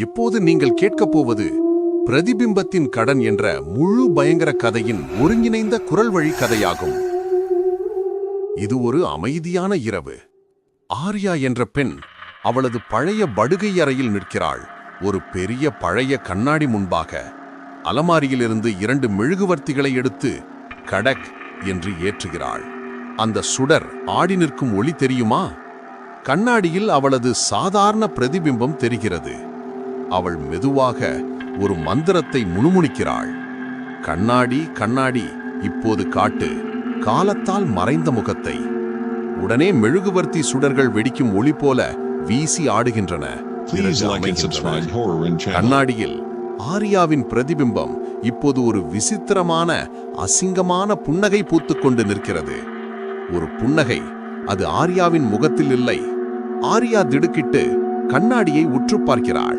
இப்போது நீங்கள் கேட்கப் போவது பிரதிபிம்பத்தின் கடன் என்ற முழு பயங்கர கதையின் ஒருங்கிணைந்த குரல் வழி கதையாகும். இது ஒரு அமைதியான இரவு. ஆர்யா என்ற பெண் அவளது பழைய படுகை அறையில் நிற்கிறாள். ஒரு பெரிய பழைய கண்ணாடி முன்பாக அலமாரியிலிருந்து இரண்டு மெழுகுவர்த்திகளை எடுத்து கடக் என்று ஏற்றுகிறாள். அந்த சுடர் ஆடி நிற்கும் ஒளி தெரியுமா? கண்ணாடியில் அவளது சாதாரண பிரதிபிம்பம் தெரிகிறது. அவள் மெதுவாக ஒரு மந்திரத்தை முணுமுணுக்கிறாள். கண்ணாடி கண்ணாடி இப்போது காட்டு. காலத்தால் மறைந்த முகத்தை. உடனே மெழுகுவர்த்தி சுடர்கள் வெடிக்கும் ஒளி போல வீசி ஆடுகின்றன. கண்ணாடியில் ஆர்யாவின் பிரதிபிம்பம் இப்போது ஒரு விசித்திரமான அசிங்கமான புன்னகை பூத்துக்கொண்டு நிற்கிறது. ஒரு புன்னகை அது ஆர்யாவின் முகத்தில் இல்லை. ஆர்யா திடுக்கிட்டு கண்ணாடியை உற்று பார்க்கிறாள்.